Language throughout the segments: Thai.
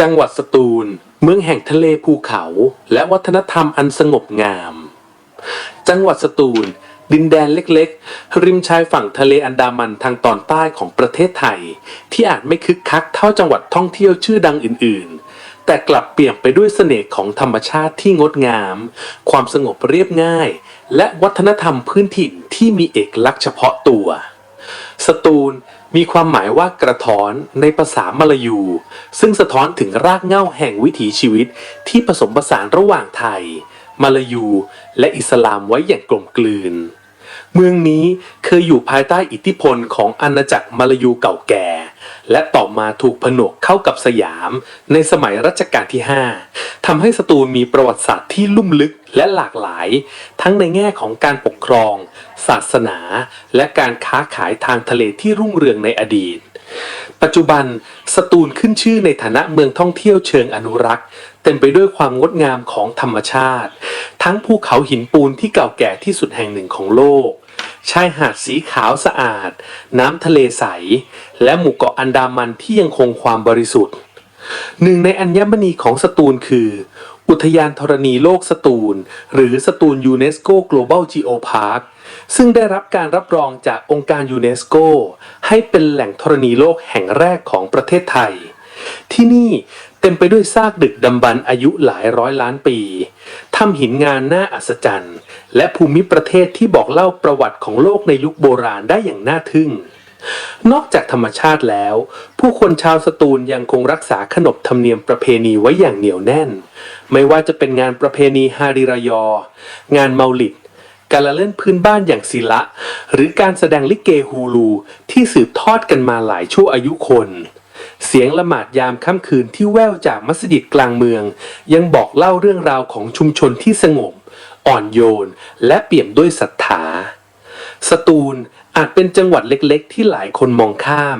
จังหวัดสตูล เมืองแห่งทะเลภูเขา และวัฒนธรรมอันสงบงาม จังหวัดสตูล ดินแดนเล็กๆ ริมชายฝั่งทะเลอันดามันทางตอนใต้ของประเทศไทย ที่อาจไม่คึกคักเท่าจังหวัดท่องเที่ยวชื่อดังอื่นๆ แต่กลับเปลี่ยมไปด้วยเสน่ห์ของธรรมชาติที่งดงาม ความสงบเรียบง่าย และวัฒนธรรมพื้นถิ่นที่มีเอกลักษณ์เฉพาะตัว สตูล มีความหมายว่ากระท้อนในภาษามลายู ซึ่งสะท้อนถึงรากเหง้าแห่งวิถีชีวิตที่ผสมผสานระหว่างไทยมาลายู และอิสลามไว้อย่างกลมกลืน เมืองนี้เคยอยู่ภายใต้อิทธิพลของอาณาจักรมาลายูเก่าแก่ และต่อมาถูกผนวกเข้ากับสยาม ในสมัยรัชกาลที่ 5ทำให้สตูลมีประวัติศาสตร์ที่ลุ่มลึกและหลากหลาย ทั้งในแง่ของการปกครอง ศาสนา และการค้าขายทางทะเลที่รุ่งเรืองในอดีต ปัจจุบันสตูลขึ้นชื่อในฐานะเมืองท่องเที่ยวเชิงอนุรักษ์ เต็มไปด้วยความงดงามของธรรมชาติ ทั้งภูเขาหินปูนที่เก่าแก่ที่สุดแห่งหนึ่งของโลก ชายหาดสีขาวสะอาด น้ำทะเลใส และหมู่เกาะอันดามันที่ยังคงความบริสุทธิ์ หนึ่งในอัญมณีของสตูลคือ อุทยานธรณีโลกสตูล หรือสตูลยูเนสโก Global Geo Park ซึ่งได้รับการรับรองจากองค์การยูเนสโก ให้เป็นแหล่งธรณีโลกแห่งแรกของประเทศไทย ที่นี่เต็มไปด้วยซากดึกดำบรรพ์อายุหลายร้อยล้านปีถ้ำหินงานน่าอัศจรรย์ และภูมิประเทศที่บอกเล่าประวัติของโลกในยุคโบราณได้อย่างน่าทึ่ง นอกจากธรรมชาติแล้ว ผู้คนชาวสตูลยังคงรักษาขนบธรรมเนียมประเพณีไว้อย่างเหนียวแน่น ไม่ว่าจะเป็นงานประเพณีฮาริรยอ งานเมาลิด การละเล่นพื้นบ้านอย่างศิละ หรือการแสดงลิเกฮูลู ที่สืบทอดกันมาหลายชั่วอายุคน เสียงละหมาดยามค่ำคืนที่แว่วจากมัสยิดกลางเมือง ยังบอกเล่าเรื่องราวของชุมชนที่สงบ อ่อนโยน และเปี่ยมด้วยศรัทธาสตูลอาจเป็นจังหวัดเล็กๆ ที่หลายคนมองข้าม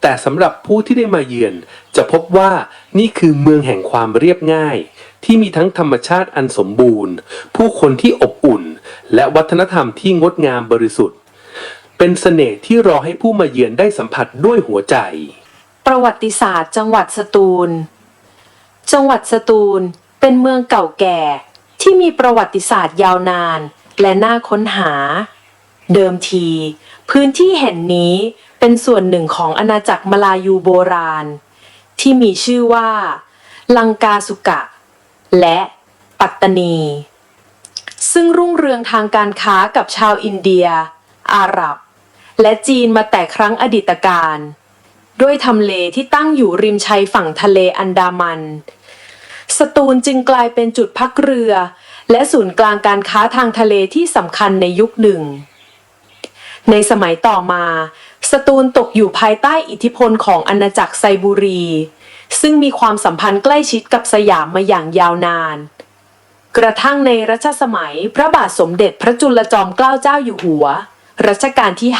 แต่สำหรับผู้ที่ได้มาเยือน จะพบว่านี่คือเมืองแห่งความเรียบง่าย ที่มีทั้งธรรมชาติอันสมบูรณ์ ผู้คนที่อบอุ่น และวัฒนธรรมที่งดงามบริสุทธิ์ เป็นเสน่ห์ที่รอให้ผู้มาเยือนได้สัมผัสด้วยหัวใจ ประวัติศาสตร์จังหวัดสตูล จังหวัดสตูลเป็นเมืองเก่าแก่ ที่มีประวัติศาสตร์ยาวนานและน่าค้นหา เดิมที พื้นที่แห่งนี้เป็นส่วนหนึ่งของอาณาจักรมาลายูโบราณ ที่มีชื่อว่า ลังกาสุกะ และปัตตานี ซึ่งรุ่งเรืองทางการค้ากับชาวอินเดีย อาหรับ และจีนมาแต่ครั้งอดีตการ ด้วยทำเลที่ตั้งอยู่ริมชายฝั่งทะเลอันดามัน สตูลจึงกลายเป็นจุดพักเรือ และศูนย์กลางการค้าทางทะเลที่สำคัญในยุคหนึ่ง ในสมัยต่อมา สตูลตกอยู่ภายใต้อิทธิพลของอาณาจักรไซบุรี ซึ่งมีความสัมพันธ์ใกล้ชิดกับสยามมาอย่างยาวนาน กระทั่งในรัชสมัยพระบาทสมเด็จพระจุลจอมเกล้าเจ้าอยู่หัว รัชกาลที่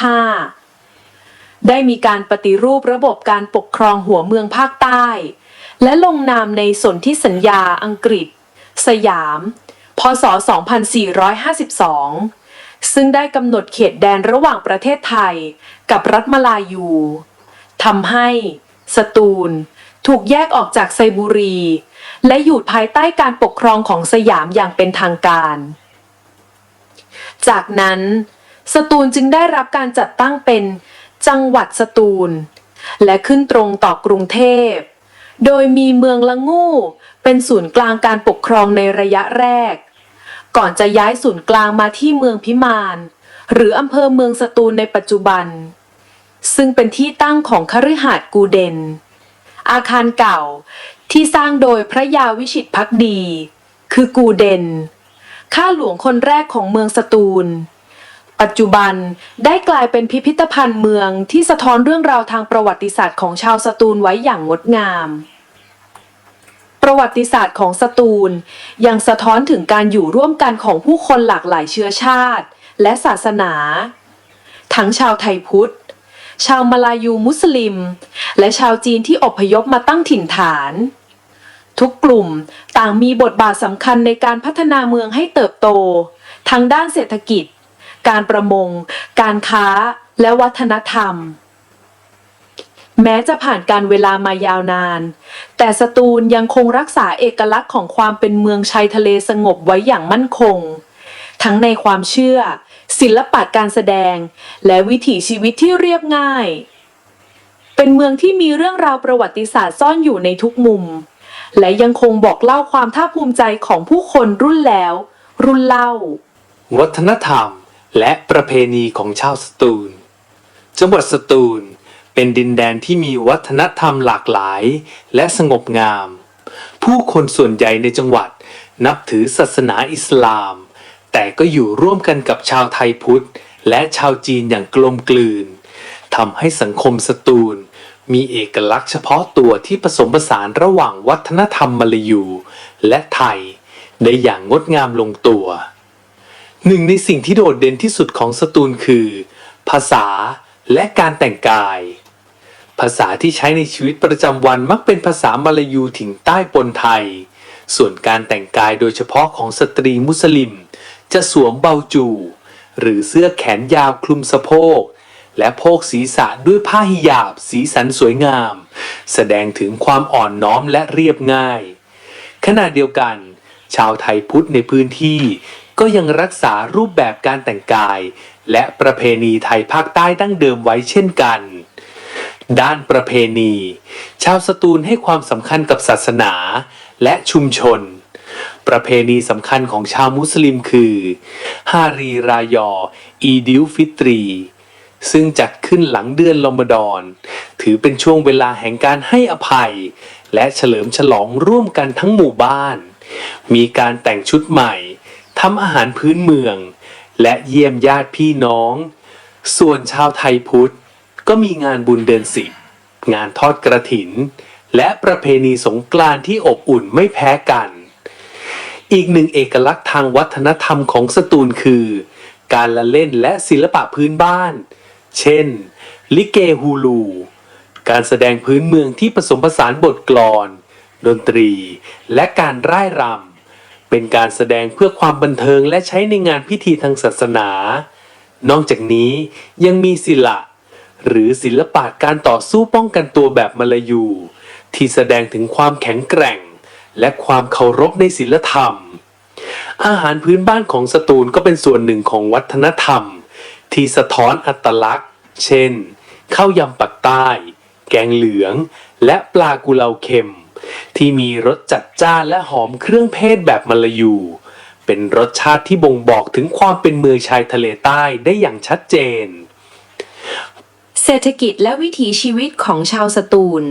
5 ได้มีการปฏิรูประบบการปกครองหัวเมืองภาคใต้ และลงนามในสนธิสัญญาอังกฤษ สยาม พศ 2452 ซึ่งได้กำหนดเขตแดนระหว่างประเทศไทย กับรัฐมาลายูทำให้ สตูล ถูกแยกออกจากไซบุรี และอยู่ภายใต้การปกครองของสยามอย่างเป็นทางการ จากนั้น สตูลจึงได้รับการจัดตั้งเป็นจังหวัดสตูล และขึ้นตรงต่อกรุงเทพ โดยมีเมืองละงูเป็นศูนย์กลางการปกครองในระยะแรก ก่อนจะย้ายศูนย์กลางมาที่เมืองพิมานหรืออำเภอเมืองสตูลในปัจจุบัน ซึ่งเป็นที่ตั้งของคฤหาสน์กูเดน อาคารเก่า ที่สร้างโดยพระยาวิชิตพักดี คือกูเดน ข้าหลวงคนแรกของเมืองสตูล ปัจจุบันได้กลายเป็นพิพิธภัณฑ์เมืองที่สะท้อนเรื่องราวทางประวัติศาสตร์ของชาวสตูลไว้อย่างงดงาม ประวัติศาสตร์ของสตูลยังสะท้อนถึงการอยู่ร่วมกันของผู้คนหลากหลายเชื้อชาติ และศาสนา ทั้งชาวไทยพุทธชาวมาลายูมุสลิม และชาวจีนที่อพยพมาตั้งถิ่นฐาน ทุกกลุ่มต่างมีบทบาทสำคัญในการพัฒนาเมืองให้เติบโต ทั้งด้านเศรษฐกิจ การประมง การค้า และวัฒนธรรม แม้จะผ่านการเวลามายาวนาน แต่สตูลยังคงรักษาเอกลักษณ์ของความเป็นเมืองชายทะเลสงบไว้อย่างมั่นคง ทั้งในความเชื่อ ศิลปะการแสดง และวิถีชีวิตที่เรียบง่าย เป็นเมืองที่มีเรื่องราวประวัติศาสตร์ซ่อนอยู่ในทุกมุม และยังคงบอกเล่าความภาคภูมิใจของผู้คนรุ่นแล้ว รุ่นเล่า วัฒนธรรมและประเพณีของชาวสตูล จังหวัดสตูลเป็นดินแดนที่มีวัฒนธรรมหลากหลาย และสงบงาม ผู้คนส่วนใหญ่ในจังหวัดนับถือศาสนาอิสลาม แต่ก็อยู่ร่วมกันกับชาวไทยพุทธ และชาวจีนอย่างกลมกลืนทำให้สังคมสตูล มีเอกลักษณ์เฉพาะตัวที่ผสมผสานระหว่างวัฒนธรรมมาลายู และไทย ได้อย่างงดงามลงตัว หนึ่งในสิ่งที่โดดเด่นที่สุดของสตูลคือ ภาษาและการแต่งกาย ภาษาที่ใช้ในชีวิตประจำวันมักเป็นภาษามาลายูถิ่นใต้ปนไทย ส่วนการแต่งกายโดยเฉพาะของสตรีมุสลิม จะสวมเบาจู หรือเสื้อแขนยาวคลุมสะโพก และโพกศีรษะด้วยผ้าหิญาบสีสันสวยงาม แสดงถึงความอ่อนน้อมและเรียบง่าย ขณะเดียวกัน ชาวไทยพุทธในพื้นที่ ก็ยังรักษารูปแบบการแต่งกาย และประเพณีไทยภาคใต้ดั้งเดิมไว้เช่นกัน ด้านประเพณี ชาวสตูลให้ความสำคัญกับศาสนาและชุมชนประเพณีสำคัญของชาวมุสลิมคือ ฮารีรายอ อีดิลฟิตรี ซึ่งจัดขึ้นหลังเดือนลอมฎอน ถือเป็นช่วงเวลาแห่งการให้อภัย และเฉลิมฉลองร่วมกันทั้งหมู่บ้าน มีการแต่งชุดใหม่ทำอาหารพื้นเมือง และเยี่ยมญาติพี่น้อง ส่วนชาวไทยพุทธ ก็มีงานบุญเดือนสิบงานทอดกระถิน และประเพณีสงกรานต์ที่อบอุ่นไม่แพ้กัน อีกหนึ่งเอกลักษณ์ทางวัฒนธรรมของสตูลคือ การละเล่นและศิลปะพื้นบ้าน เช่น ลิเกฮูลู การแสดงพื้นเมืองที่ผสมผสานบทกลอน ดนตรี และการร่ายรำ เป็นการแสดงเพื่อความบันเทิงและใช้ในงานพิธีทางศาสนา นอกจากนี้ยังมีศิละ หรือศิลปะการต่อสู้ป้องกันตัวแบบมาลายู ที่แสดงถึงความแข็งแกร่ง และความเคารพในศิลธรรม อาหารพื้นบ้านของสตูลก็เป็นส่วนหนึ่งของวัฒนธรรม ที่สะท้อนอัตลักษณ์ เช่น ข้าวยำปักใต้ แกงเหลือง และปลากุเลาเค็ม ที่มีรสจัดจ้านและหอมเครื่องเทศแบบมาลายู เป็นรสชาติที่บ่งบอกถึงความเป็นเมืองชายทะเลใต้ได้อย่างชัดเจน เศรษฐกิจและวิถีชีวิตของชาวสตูล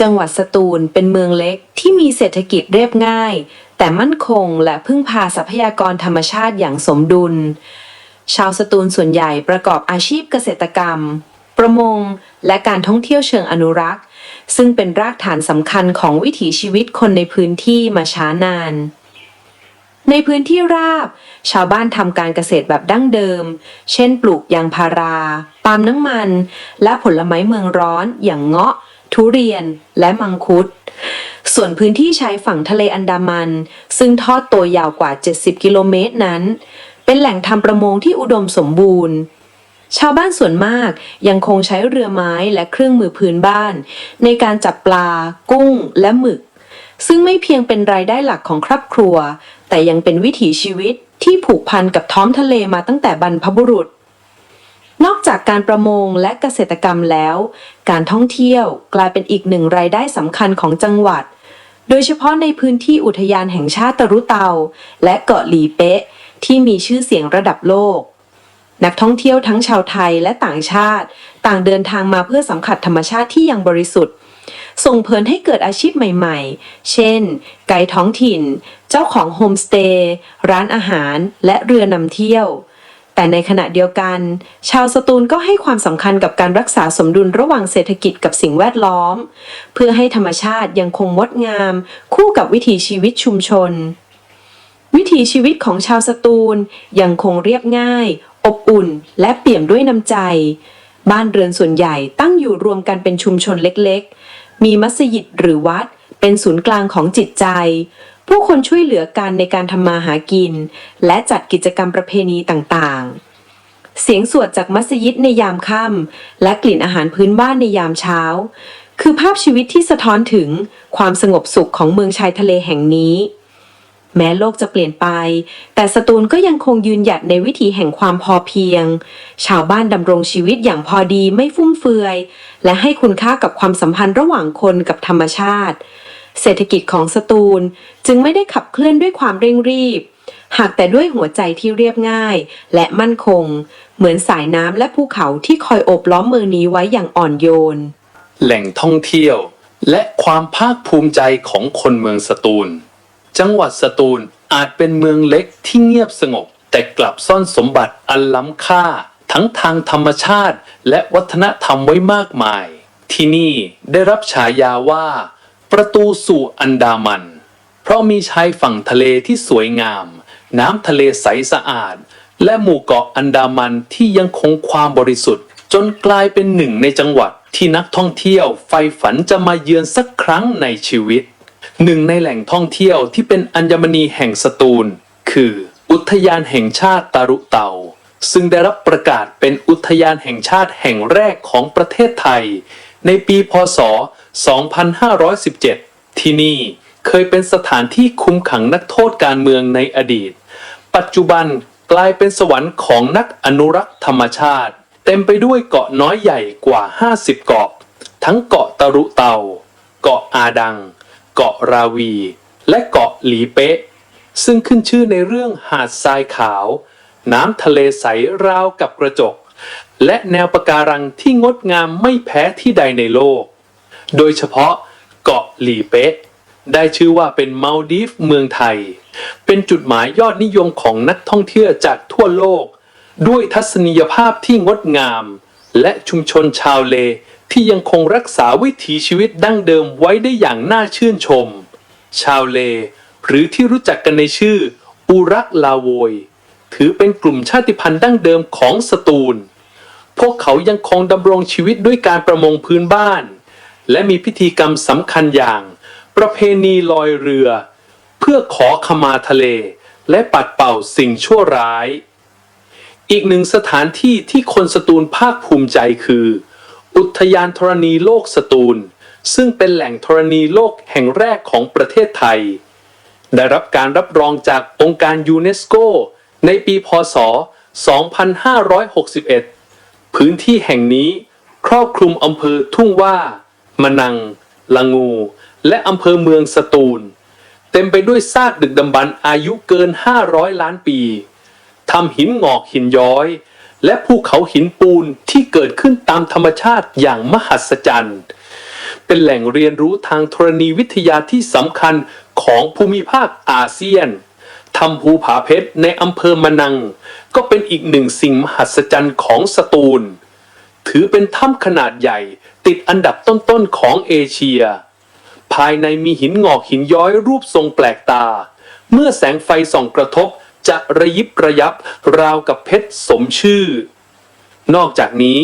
จังหวัดสตูลเป็นเมืองเล็กที่มีเศรษฐกิจเรียบง่าย แต่มั่นคงและพึ่งพาทรัพยากรธรรมชาติอย่างสมดุล ชาวสตูลส่วนใหญ่ประกอบอาชีพเกษตรกรรม ประมง และการท่องเที่ยวเชิงอนุรักษ์ ซึ่งเป็นรากฐานสำคัญของวิถีชีวิตคนในพื้นที่มาช้านาน ในพื้นที่ราบ ชาวบ้านทำการเกษตรแบบดั้งเดิม เช่น ปลูกยางพารา ปาล์มน้ำมัน และผลไม้เมืองร้อนอย่างเงาะ ทุเรียน และมังคุดส่วนพื้นที่ชายฝั่งทะเลอันดามัน ซึ่งทอดตัวยาวกว่า 70 กิโลเมตรนั้น เป็นแหล่งทำประมงที่อุดมสมบูรณ์ ชาวบ้านส่วนมากยังคงใช้เรือไม้และเครื่องมือพื้นบ้าน ในการจับปลา กุ้ง และหมึก ซึ่งไม่เพียงเป็นรายได้หลักของครอบครัว แต่ยังเป็นวิถีชีวิตที่ผูกพันกับท้องทะเลมาตั้งแต่บรรพบุรุษนอกจากการประมงและเกษตรกรรมแล้ว การท่องเที่ยวกลายเป็นอีกหนึ่งรายได้สำคัญของจังหวัด โดยเฉพาะในพื้นที่อุทยานแห่งชาติตะรุเตา และเกาะหลีเป๊ะ ที่มีชื่อเสียงระดับโลก นักท่องเที่ยวทั้งชาวไทยและต่างชาติ ต่างเดินทางมาเพื่อสัมผัสธรรมชาติที่ยังบริสุทธิ์ ส่งผลให้เกิดอาชีพใหม่ ๆ เช่น ไกด์ท้องถิ่น เจ้าของโฮมสเตย์ร้านอาหาร และเรือนำเที่ยว แต่ในขณะเดียวกัน ชาวสตูลก็ให้ความสำคัญกับการรักษาสมดุลระหว่างเศรษฐกิจกับสิ่งแวดล้อม เพื่อให้ธรรมชาติยังคงงดงาม คู่กับวิถีชีวิตชุมชน วิถีชีวิตของชาวสตูลยังคงเรียบง่าย อบอุ่น และเปี่ยมด้วยน้ำใจ บ้านเรือนส่วนใหญ่ตั้งอยู่รวมกันเป็นชุมชนเล็กๆ มีมัสยิดหรือวัด เป็นศูนย์กลางของจิตใจ ผู้คนช่วยเหลือกันในการทำมาหากิน และจัดกิจกรรมประเพณีต่างๆเสียงสวดจากมัสยิดในยามค่ำและกลิ่นอาหารพื้นบ้านในยามเช้า คือภาพชีวิตที่สะท้อนถึงความสงบสุขของเมืองชายทะเลแห่งนี้ แม้โลกจะเปลี่ยนไป แต่สตูลก็ยังคงยืนหยัดในวิถีแห่งความพอเพียง ชาวบ้านดำรงชีวิตอย่างพอดีไม่ฟุ่มเฟือย และให้คุณค่ากับความสัมพันธ์ระหว่างคนกับธรรมชาติ เศรษฐกิจของสตูลจึงไม่ได้ขับเคลื่อนด้วยความเร่งรีบ หากแต่ด้วยหัวใจที่เรียบง่าย และมั่นคง เหมือนสายน้ำและภูเขาที่คอยโอบล้อมเมืองนี้ไว้อย่างอ่อนโยน แหล่งท่องเที่ยว และความภาคภูมิใจของคนเมืองสตูล จังหวัดสตูลอาจเป็นเมืองเล็กที่เงียบสงบ แต่กลับซ่อนสมบัติอันล้ำค่า ทั้งทางธรรมชาติ และวัฒนธรรมไว้มากมาย ที่นี่ได้รับฉายาว่า ประตูสู่อันดามัน เพราะมีชายฝั่งทะเลที่สวยงาม น้ำทะเลใสสะอาด และหมู่เกาะอันดามันที่ยังคงความบริสุทธิ์ จนกลายเป็นหนึ่งในจังหวัดที่นักท่องเที่ยวใฝ่ฝันจะมาเยือนสักครั้งในชีวิต หนึ่งในแหล่งท่องเที่ยวที่เป็นอัญมณีแห่งสตูล คือ อุทยานแห่งชาติตารุเตา ซึ่งได้รับประกาศเป็นอุทยานแห่งชาติแห่งแรกของประเทศไทย ในปีพศ 2517 ที่นี่เคยเป็นสถานที่คุมขังนักโทษการเมืองในอดีต ปัจจุบันกลายเป็นสวรรค์ของนักอนุรักษ์ธรรมชาติ เต็มไปด้วยเกาะน้อยใหญ่กว่า 50 เกาะ ทั้งเกาะตะรุเตา เกาะอาดัง เกาะราวี และเกาะหลีเป๊ะ ซึ่งขึ้นชื่อในเรื่องหาดทรายขาว น้ำทะเลใสราวกับกระจก และแนวปะการังที่งดงามไม่แพ้ที่ใดในโลก โดยเฉพาะเกาะหลีเป๊ะ ได้ชื่อว่าเป็นมาลดีฟเมืองไทย เป็นจุดหมายยอดนิยมของนักท่องเที่ยวจากทั่วโลก ด้วยทัศนียภาพที่งดงาม และชุมชนชาวเล ที่ยังคงรักษาวิถีชีวิตดั้งเดิมไว้ได้อย่างน่าชื่นชม ชาวเล หรือที่รู้จักกันในชื่อ อุรักลาโวย ถือเป็นกลุ่มชาติพันธุ์ดั้งเดิมของสตูล พวกเขายังคงดำรงชีวิตด้วยการประมงพื้นบ้าน และมีพิธีกรรมสำคัญอย่าง ประเพณีลอยเรือ เพื่อขอขมาทะเล และปัดเป่าสิ่งชั่วร้าย อีกหนึ่งสถานที่ที่คนสตูลภาคภูมิใจคือ อุทยานธรณีโลกสตูล ซึ่งเป็นแหล่งธรณีโลกแห่งแรกของประเทศไทย ได้รับการรับรองจากองค์การยูเนสโก ในปีพศ 2561 พื้นที่แห่งนี้ครอบคลุมอำเภอทุ่งว่ามะนัง ละงู และอำเภอเมืองสตูล เต็มไปด้วยซากดึกดำบรรพ์อายุเกิน 500 ล้านปีทำหินงอกหินย้อย และภูเขาหินปูนที่เกิดขึ้นตามธรรมชาติอย่างมหัศจรรย์ เป็นแหล่งเรียนรู้ทางธรณีวิทยาที่สำคัญของภูมิภาคอาเซียนทำภูผาเพชรในอำเภอมะนัง ก็เป็นอีกหนึ่งสิ่งมหัศจรรย์ของสตูล ถือเป็นถ้ำขนาดใหญ่ติดอันดับต้นๆของเอเชีย ภายในมีหินงอกหินย้อยรูปทรงแปลกตา เมื่อแสงไฟส่องกระทบ จะระยิบระยับราวกับเพชรสมชื่อ นอกจากนี้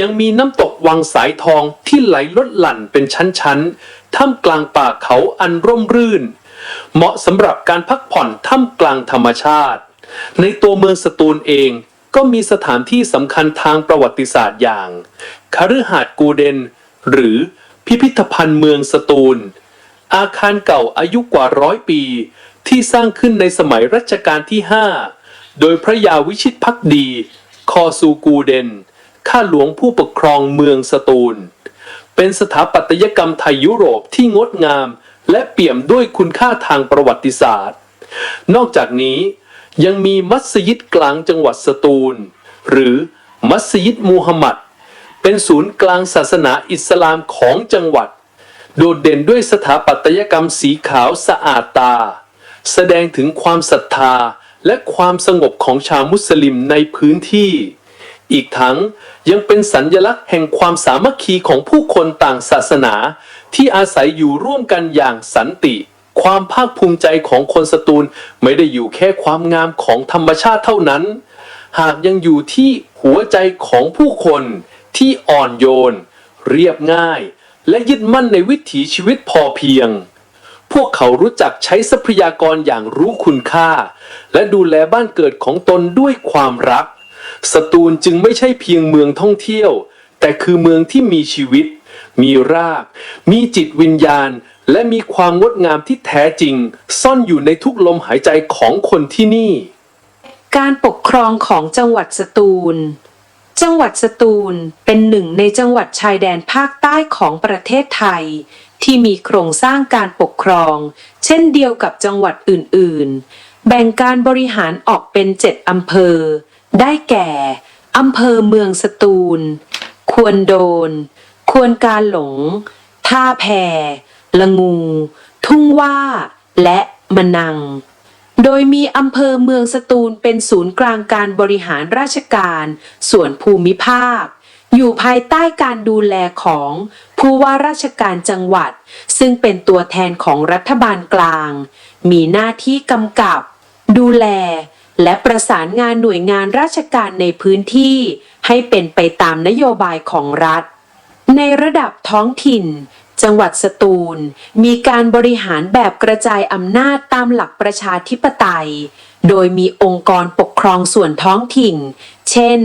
ยังมีน้ำตกวังสายทองที่ไหลลดหลั่นเป็นชั้นๆ ท่ามกลางป่าเขาอันร่มรื่น เหมาะสำหรับการพักผ่อนท่ามกลางธรรมชาติ ในตัวเมืองสตูลเองก็มีสถานที่สำคัญทางประวัติศาสตร์อย่างคฤหาสน์กูเดน หรือพิพิธภัณฑ์เมืองสตูล อาคารเก่าอายุกว่าร้อยปี ที่สร้างขึ้นในสมัยรัชกาลที่ 5 โดยพระยาวิชิตพักดี คอซูกูเดน ข้าหลวงผู้ปกครองเมืองสตูล เป็นสถาปัตยกรรมไทยยุโรปที่งดงาม และเปี่ยมด้วยคุณค่าทางประวัติศาสตร์ นอกจากนี้ยังมีมัสยิดกลางจังหวัดสตูล หรือมัสยิดมูฮัมหมัด เป็นศูนย์กลางศาสนาอิสลามของจังหวัด โดดเด่นด้วยสถาปัตยกรรมสีขาวสะอาดตา แสดงถึงความศรัทธาและความสงบของชาวมุสลิมในพื้นที่ อีกทั้งยังเป็นสัญญลักษณ์แห่งความสามัคคีของผู้คนต่างศาสนา ที่อาศัยอยู่ร่วมกันอย่างสันติ ความภาคภูมิใจของคนสตูลไม่ได้อยู่แค่ความงามของธรรมชาติเท่านั้น หากยังอยู่ที่หัวใจของผู้คนที่อ่อนโยน เรียบง่าย และยึดมั่นในวิถีชีวิตพอเพียง วกเขารู้จักใช้ทรัพยากรอย่างรู้คุณค่า และดูแลบ้านเกิดของตนด้วยความรัก สตูลจึงไม่ใช่เพียงเมืองท่องเที่ยว แต่คือเมืองที่มีชีวิต มีราก มีจิตวิญญาณ และมีความงดงามที่แท้จริง ซ่อนอยู่ในทุกลมหายใจของคนที่นี่ การปกครองของจังหวัดสตูลจังหวัดสตูลเป็นหนึ่งในจังหวัดชายแดนภาคใต้ของประเทศไทย ที่มีโครงสร้างการปกครอง เช่นเดียวกับจังหวัดอื่น ๆ แบ่งการบริหารออกเป็นเจ็ดอำเภอ ได้แก่ อำเภอเมืองสตูล ควรโดน ควรการหลง ท่าแพ ละงู ทุ่งว่า และมะนัง โดยมีอำเภอเมืองสตูลเป็นศูนย์กลางการบริหารราชการ ส่วนภูมิภาค อยู่ภายใต้การดูแลของผู้ว่าราชการจังหวัด ซึ่งเป็นตัวแทนของรัฐบาลกลาง มีหน้าที่กำกับ ดูแล และประสานงานหน่วยงานราชการในพื้นที่ ให้เป็นไปตามนโยบายของรัฐ ในระดับท้องถิ่น จังหวัดสตูล มีการบริหารแบบกระจายอำนาจตามหลักประชาธิปไตย โดยมีองค์กรปกครองส่วนท้องถิ่น เช่น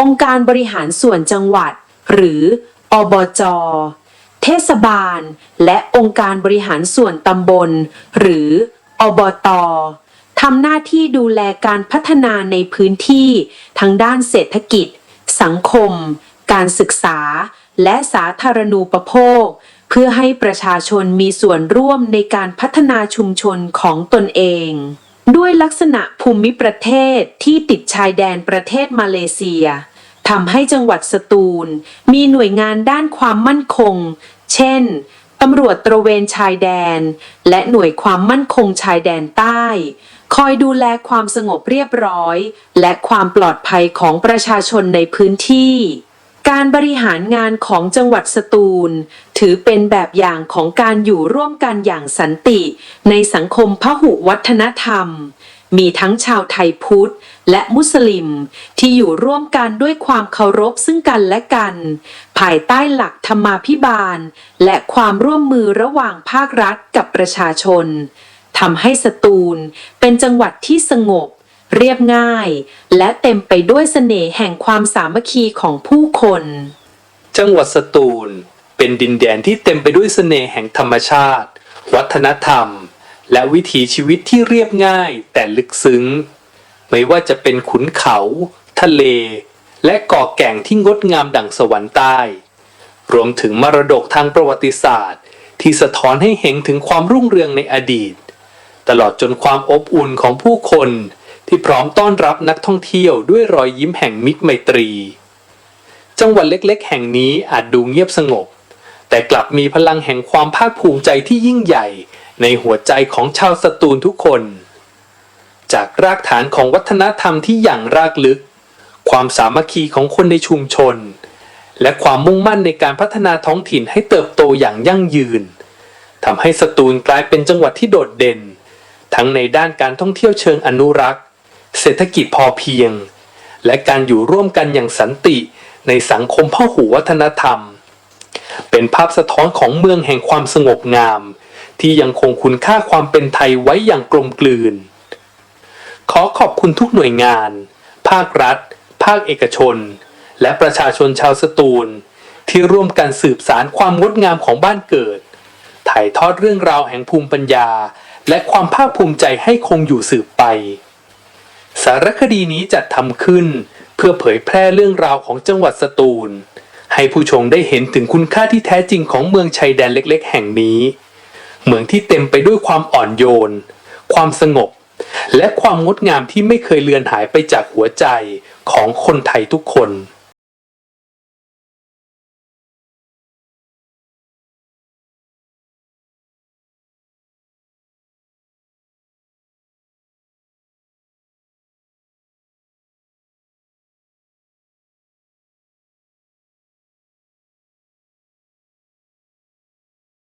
องค์การบริหารส่วนจังหวัด หรืออบจ เทศบาล และองค์การบริหารส่วนตำบล หรืออบตทำหน้าที่ดูแลการพัฒนาในพื้นที่ทั้งด้านเศรษฐกิจ สังคม การศึกษา และสาธารณูปโภค เพื่อให้ประชาชนมีส่วนร่วมในการพัฒนาชุมชนของตนเอง ด้วยลักษณะภูมิประเทศที่ติดชายแดนประเทศมาเลเซีย ทำให้จังหวัดสตูล มีหน่วยงานด้านความมั่นคง เช่นตำรวจตระเวนชายแดน และหน่วยความมั่นคงชายแดนใต้ คอยดูแลความสงบเรียบร้อย และความปลอดภัยของประชาชนในพื้นที่ การบริหารงานของจังหวัดสตูล ถือเป็นแบบอย่างของการอยู่ร่วมกันอย่างสันติ ในสังคมพหุวัฒนธรรม มีทั้งชาวไทยพุทธและมุสลิม ที่อยู่ร่วมกันด้วยความเคารพซึ่งกันและกัน ภายใต้หลักธรรมาภิบาล และความร่วมมือระหว่างภาครัฐกับประชาชนทำให้สตูลเป็นจังหวัดที่สงบ เรียบง่าย และเต็มไปด้วยเสน่ห์แห่งความสามัคคีของผู้คน จังหวัดสตูล เป็นดินแดนที่เต็มไปด้วยเสน่ห์แห่งธรรมชาติ วัฒนธรรม และวิถีชีวิตที่เรียบง่ายแต่ลึกซึ้ง ไม่ว่าจะเป็นขุนเขา ทะเล และเกาะแก่งที่งดงามดั่งสวรรค์ใต้ รวมถึงมรดกทางประวัติศาสตร์ ที่สะท้อนให้เห็นถึงความรุ่งเรืองในอดีต ตลอดจนความอบอุ่นของผู้คน ที่พร้อมต้อนรับนักท่องเที่ยวด้วยรอยยิ้มแห่งมิตรไมตรี จังหวัดเล็กๆ แห่งนี้อาจดูเงียบสงบ แต่กลับมีพลังแห่งความภาคภูมิใจที่ยิ่งใหญ่ในหัวใจของชาวสตูลทุกคน จากรากฐานของวัฒนธรรมที่อย่างรากลึก ความสามัคคีของคนในชุมชน และความมุ่งมั่นในการพัฒนาท้องถิ่นให้เติบโตอย่างยั่งยืนทำให้สตูลกลายเป็นจังหวัดที่โดดเด่น ทั้งในด้านการท่องเที่ยวเชิงอนุรักษ์ เศรษฐกิจพอเพียง และการอยู่ร่วมกันอย่างสันติในสังคมพ่อหูวัฒนธรรม เป็นภาพสะท้อนของเมืองแห่งความสงบงาม ที่ยังคงคุณค่าความเป็นไทยไว้อย่างกลมกลืน ขอขอบคุณทุกหน่วยงาน ภาครัฐ ภาคเอกชน และประชาชนชาวสตูล ที่ร่วมกันสืบสารความงดงามของบ้านเกิด ถ่ายทอดเรื่องราวแห่งภูมิปัญญา และความภาคภูมิใจให้คงอยู่สืบไป สารคดีนี้จัดทำขึ้น เพื่อเผยแพร่เรื่องราวของจังหวัดสตูล ให้ผู้ชมได้เห็นถึงคุณค่าที่แท้จริงของเมืองชายแดนเล็ก ๆ แห่งนี้ เมืองที่เต็มไปด้วยความอ่อนโยน ความสงบ และความงดงามที่ไม่เคยเลือนหายไปจากหัวใจของคนไทยทุกคน